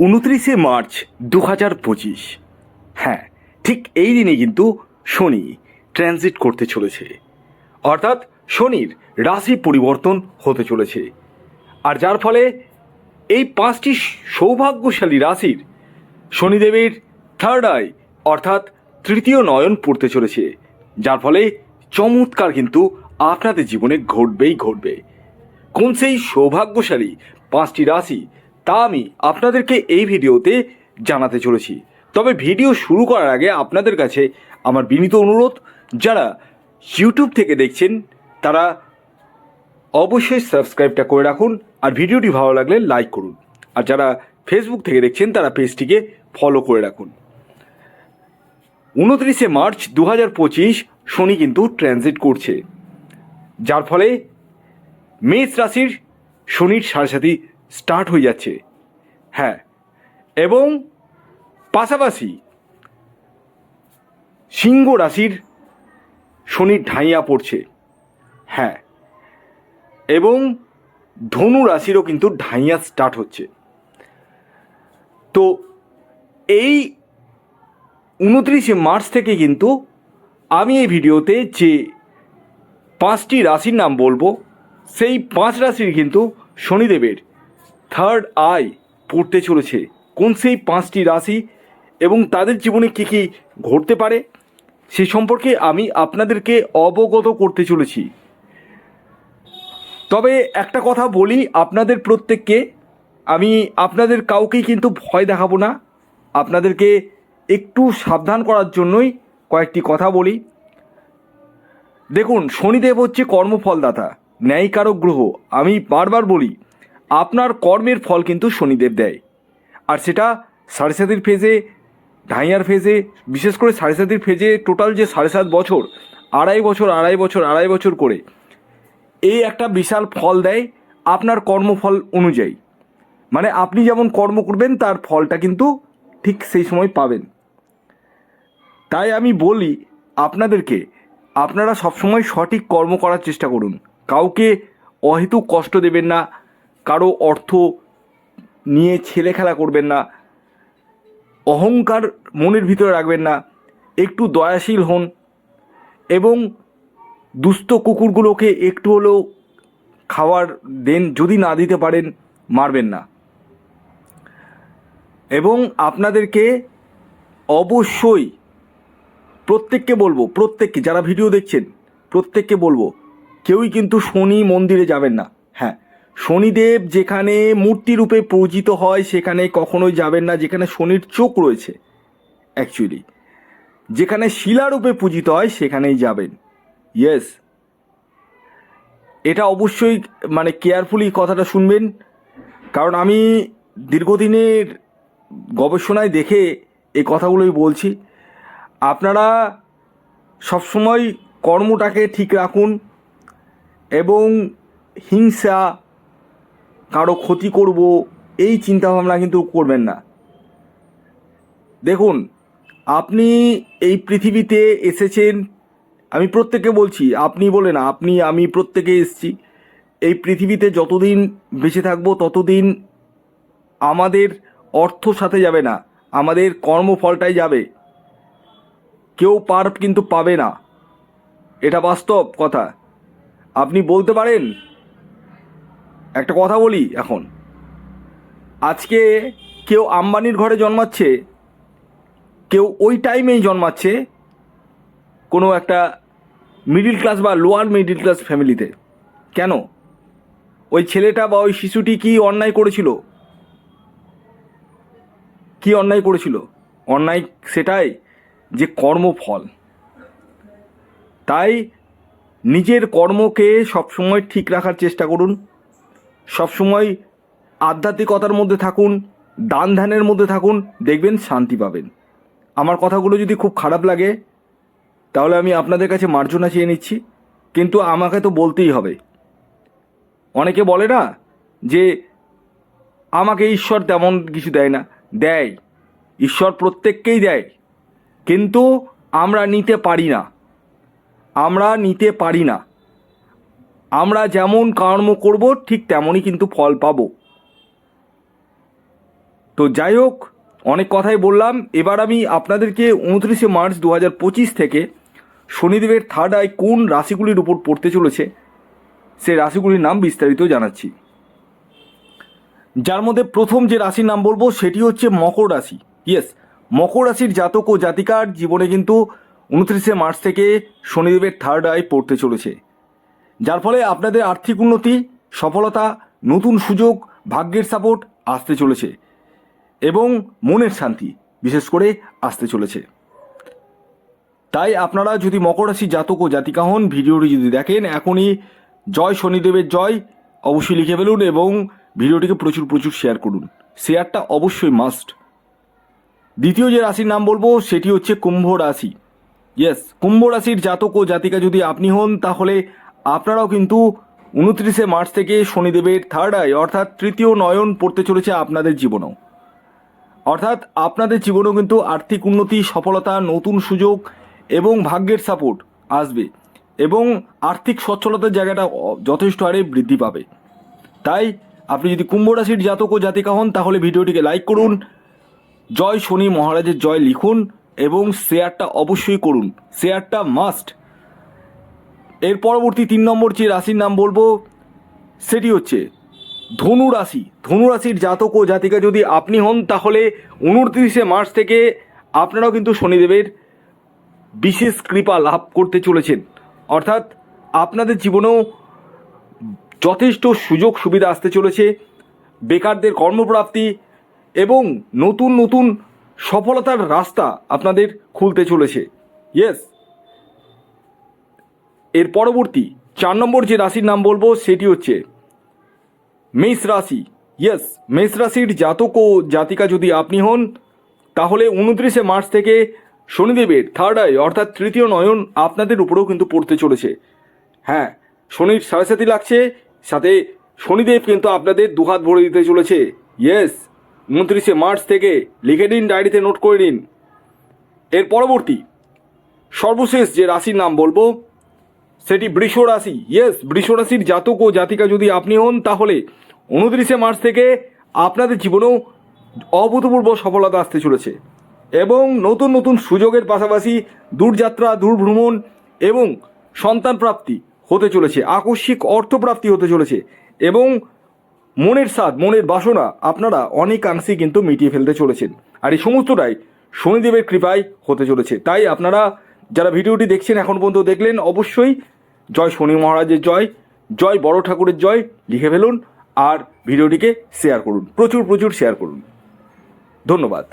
উনত্রিশে মার্চ দু হাজার পঁচিশ। হ্যাঁ ঠিক এই দিনে কিন্তু শনি ট্রানজিট করতে চলেছে। অর্থাৎ শনির রাশি পরিবর্তন হতে চলেছে। আর যার ফলে এই পাঁচটি সৌভাগ্যশালী রাশির শনিদেবের থার্ড আই অর্থাৎ তৃতীয় নয়ন পড়তে চলেছে। যার ফলে চমৎকার কিন্তু আপনাদের জীবনে ঘটবেই ঘটবে। কোন সেই সৌভাগ্যশালী পাঁচটি রাশি তা আমি আপনাদেরকে এই ভিডিওতে জানাতে চলেছি। তবে ভিডিও শুরু করার আগে আপনাদের কাছে আমার বিনীত অনুরোধ, যারা ইউটিউব থেকে দেখছেন, তারা অবশ্যই সাবস্ক্রাইবটা করে রাখুন আর ভিডিওটি ভালো লাগলে লাইক করুন। আর যারা ফেসবুক থেকে দেখছেন, তারা পেজটিকে ফলো করে রাখুন। উনত্রিশে মার্চ দু হাজার পঁচিশ শনি কিন্তু ট্রানজিট করছে। যার ফলে মেষ রাশির শনির সাড়ে সাথে স্টার্ট হয়ে যাচ্ছে। হ্যাঁ এবং পাশাপাশি সিংহ রাশির শনির ঢাইয়া পড়ছে। হ্যাঁ এবং ধনু রাশিরও কিন্তু ঢাইয়া স্টার্ট হচ্ছে। তো এই উনত্রিশে মার্চ থেকে কিন্তু আমি এই ভিডিওতে যে পাঁচটি রাশির নাম বলব, সেই পাঁচ রাশির কিন্তু শনিদেবের। থার্ড আই পড়তে চলেছে। কোন সেই পাঁচটি রাশি এবং তাদের জীবনে কী কী ঘটতে পারে? সে সম্পর্কে আমি আপনাদেরকে অবগত করতে চলেছি। তবে একটা কথা বলি আপনাদের প্রত্যেককে। আমি আপনাদের কাউকেই কিন্তু ভয় দেখাবো না। আপনাদেরকে একটু সাবধান করার জন্যই কয়েকটি কথা বলি। দেখুন, শনিদেব হচ্ছে কর্মফলদাতা, ন্যায়কারক গ্রহ। আমি বারবার বলি আপনার কর্মের ফল কিন্তু শনিদেব দেয়। আর সেটা সাড়ে সাতির ফেজে ঢাইয়ার ফেজে বিশেষ করে সাড়ে সাতির ফেজে টোটাল যে সাড়ে সাত বছর, আড়াই বছর আড়াই বছর আড়াই বছর করে, এই একটা বিশাল ফল দেয় আপনার কর্মফল অনুযায়ী। মানে আপনি যেমন কর্ম করবেন, তার ফলটা কিন্তু ঠিক সেই সময় পাবেন। তাই আমি বলি আপনাদেরকে, আপনারা সবসময় সঠিক কর্ম করার চেষ্টা করুন। কাউকে অহেতুক কষ্ট দেবেন না কারও অর্থ নিয়ে ছেলে খেলা করবেন না, অহংকার মনের ভিতরে রাখবেন না, একটু দয়াশীল হন এবং দুস্থ কুকুরগুলোকে একটু হলেও খাওয়ার দেন, যদি না দিতে পারেন, মারবেন না। এবং আপনাদেরকে অবশ্যই প্রত্যেককে বলব, প্রত্যেককে, যারা ভিডিও দেখছেন, প্রত্যেককে বলব, কেউই কিন্তু শনি মন্দিরে যাবেন না। হ্যাঁ শনিদেব যেখানে মূর্তি রূপে পূজিত হয়, সেখানে কখনোই যাবেন না, যেখানে শনির চোখ রয়েছে অ্যাকচুয়ালি যেখানে শিলারূপে পূজিত হয়, সেখানেই যাবেন। ইয়েস এটা অবশ্যই মানে কেয়ারফুলি কথাটা শুনবেন। কারণ আমি দীর্ঘদিনের গবেষণায় দেখে এই কথাগুলোই বলছি। আপনারা সবসময় কর্মটাকে ঠিক রাখুন এবং হিংসা কারও ক্ষতি করব, এই চিন্তাভাবনা কিন্তু করবেন না। দেখুন, আপনি এই পৃথিবীতে এসেছেন, আমি প্রত্যেকে বলছি, আপনি বলে না, আপনি, আমি প্রত্যেকে এসেছি। এই পৃথিবীতে যতদিন বেঁচে থাকব, ততদিন আমাদের অর্থ সাথে যাবে না, আমাদের কর্মফলটাই যাবে। কেউ পার কিন্তু পাবে না। এটা বাস্তব কথা। আপনি বলতে পারেন একটা কথা বলি এখন। আজকে কেউ আম্বানির ঘরে জন্মাচ্ছে, কেউ ওই টাইমেই জন্মাচ্ছে কোনো একটা মিডিল ক্লাস বা লোয়ার মিডিল ক্লাস ফ্যামিলিতে কেন? ওই ছেলেটা বা ওই শিশুটি কি অন্যায় করেছিল? কি অন্যায় করেছিল? অন্যায় সেটাই যে কর্মফল। তাই নিজের কর্মকে সবসময় ঠিক রাখার চেষ্টা করুন। সবসময় আধ্যাত্মিকতার মধ্যে থাকুন দান ধ্যানের মধ্যে থাকুন, দেখবেন শান্তি পাবেন। আমার কথাগুলো যদি খুব খারাপ লাগে, তাহলে আমি আপনাদের কাছে মার্জনা চেয়ে নিচ্ছি, কিন্তু আমাকে তো বলতেই হবে। অনেকে বলে না যে, আমাকে ঈশ্বর তেমন কিছু দেয় না। দেয়, ঈশ্বর প্রত্যেককেই দেয়, কিন্তু আমরা নিতে পারি না। আমরা নিতে পারি না। আমরা যেমন কর্ম করব, ঠিক তেমনই কিন্তু ফল পাবো। তো যাই হোক, অনেক কথাই বললাম। এবার আমি আপনাদেরকে উনত্রিশে মার্চ দু হাজার পঁচিশ থেকে শনিদেবের থার্ড আই কোন রাশিগুলির উপর পড়তে চলেছে, সেই রাশিগুলির নাম বিস্তারিত জানাচ্ছি। যার মধ্যে প্রথম যে রাশির নাম বলব, সেটি হচ্ছে মকর রাশি। ইয়েস মকর রাশির জাতক ও জাতিকার জীবনে কিন্তু উনত্রিশে মার্চ থেকে শনিদেবের থার্ড আই পড়তে চলেছে। যার ফলে আপনাদের আর্থিক উন্নতি, সফলতা, নতুন সুযোগ, ভাগ্যের সাপোর্ট আসতে চলেছে এবং মনের শান্তি বিশেষ করে আসতে চলেছে। তাই আপনারা যদি মকর রাশি জাতক ও জাতিকা হন, ভিডিওটি যদি দেখেন, এখনই জয় শনিদেবের জয় অবশ্যই লিখে ফেলুন এবং ভিডিওটিকে প্রচুর প্রচুর শেয়ার করুন। শেয়ারটা অবশ্যই মাস্ট দ্বিতীয় যে রাশির নাম বলব, সেটি হচ্ছে কুম্ভ রাশি। ইয়েস কুম্ভ রাশির জাতক ও জাতিকা যদি আপনি হন, তাহলে আপনারাও কিন্তু উনত্রিশে মার্চ থেকে শনিদেবের থার্ড আই অর্থাৎ তৃতীয় নয়ন পড়তে চলেছে আপনাদের জীবনেও। অর্থাৎ আপনাদের জীবনেও কিন্তু আর্থিক উন্নতি, সফলতা, নতুন সুযোগ এবং ভাগ্যের সাপোর্ট আসবে এবং আর্থিক সচ্ছলতার জায়গাটা যথেষ্ট হারে বৃদ্ধি পাবে। তাই আপনি যদি কুম্ভ রাশির জাতক ও জাতিকা হন, তাহলে ভিডিওটিকে লাইক করুন, জয় শনি মহারাজের জয় লিখুন এবং শেয়ারটা অবশ্যই করুন। শেয়ারটা মাস্ট এর পরবর্তী তিন নম্বর যে রাশির নাম বলব, সেটি হচ্ছে ধনু রাশি। ধনু রাশির জাতক ও জাতিকা যদি আপনি হন, তাহলে উনত্রিশে মার্চ থেকে আপনারাও কিন্তু শনিদেবের বিশেষ কৃপা লাভ করতে চলেছেন। অর্থাৎ আপনাদের জীবনেও যথেষ্ট সুযোগ সুবিধা আসতে চলেছে, বেকারদের কর্মপ্রাপ্তি এবং নতুন নতুন সফলতার রাস্তা আপনাদের খুলতে চলেছে। ইয়েস এর পরবর্তী চার নম্বর যে রাশির নাম বলব, সেটি হচ্ছে মেষ রাশি। ইয়েস মেষ রাশির জাতক ও জাতিকা যদি আপনি হন, তাহলে উনত্রিশে মার্চ থেকে শনিদেবের থার্ড আই অর্থাৎ তৃতীয় নয়ন আপনাদের উপরেও কিন্তু পড়তে চলেছে। হ্যাঁ শনির সাড়ে সাথে লাগছে, সাথে শনিদেব কিন্তু আপনাদের দুহাত ভরে দিতে চলেছে। ইয়েস উনত্রিশে মার্চ থেকে লিখে দিন ডায়েরিতে নোট করে নিন। এর পরবর্তী সর্বশেষ যে রাশির নাম বলব সেটি বৃষ রাশি। ইয়েস বৃষ রাশির জাতক ও জাতিকা যদি আপনি হন, তাহলে উনত্রিশে মার্চ থেকে আপনাদের জীবনেও অভূতপূর্ব সফলতা আসতে চলেছে। এবং নতুন নতুন সুযোগের পাশাপাশি দূরযাত্রা, দূরভ্রমণ এবং সন্তান প্রাপ্তি হতে চলেছে, আকস্মিক অর্থপ্রাপ্তি হতে চলেছে এবং মনের স্বাদ, মনের বাসনা আপনারা অনেকাংশেই কিন্তু মিটিয়ে ফেলতে চলেছেন। আর এই সমস্তটাই শনিদেবের কৃপায় হতে চলেছে। তাই আপনারা যারা ভিডিওটি দেখছেন এখন পর্যন্ত দেখলেন, অবশ্যই জয় শনি মহারাজের জয় জয় বড় ঠাকুরের জয় লিখে ফেলুন আর ভিডিওটিকে শেয়ার করুন, প্রচুর প্রচুর শেয়ার করুন। ধন্যবাদ।